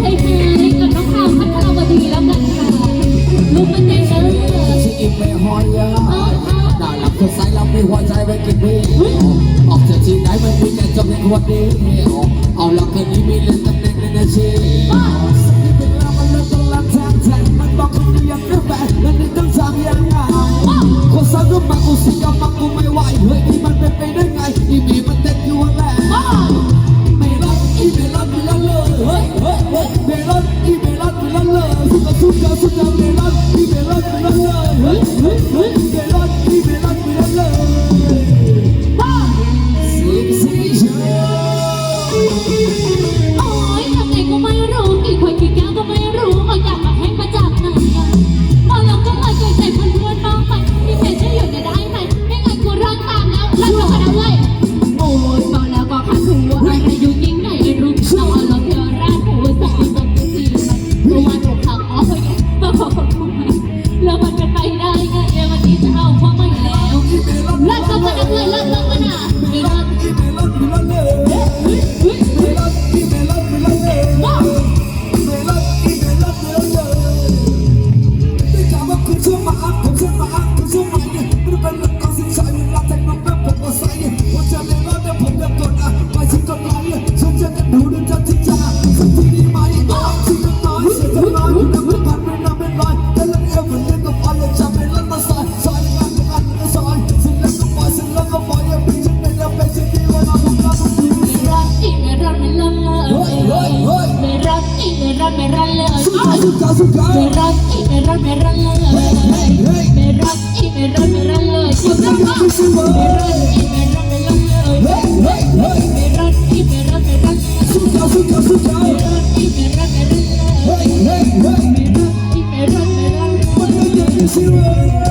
ไทยแฮกับน้องพามพัทรวดีแล้วกันค่ะลูกมันเด็กเออชีอิมไม่หอยยาด่าหลับคนใส่เราไม่หัวใจไว้กินดีออกจากที่ไหนมันมีแต่จำในหัวดีเอาหลักเกินนี้มีเรื่องจำเป็น เมลอนอีเมลอนเมลอนเลยสุดสุดสุดเมลอนอีเมลอนเมลอนเลยเฮ้ยเฮ้ยเฮ้ยเมลอนอีเมลอนเมลอนเลยสิบสี่ชั่วโอ้ยทำไงก็ไม่รู้กี่คนกี่แก้วก็ไม่รู้อยากม อนไม่ร้อนเลยสุดยอดสุดยยไม่ร้อไม่ร้อไม่ร้อเลยไม่ร้อไม่ร้อไม่ร้อเลยไม่ร้อไม่ร้อไม่ร้อเลยไม่ร้อไม่ร้อไม่ร้อนสุยไม่ร้อไม่ร้อไม่ร้อเลยไม่ร้อไม่ร้อไม่ร้อนไม่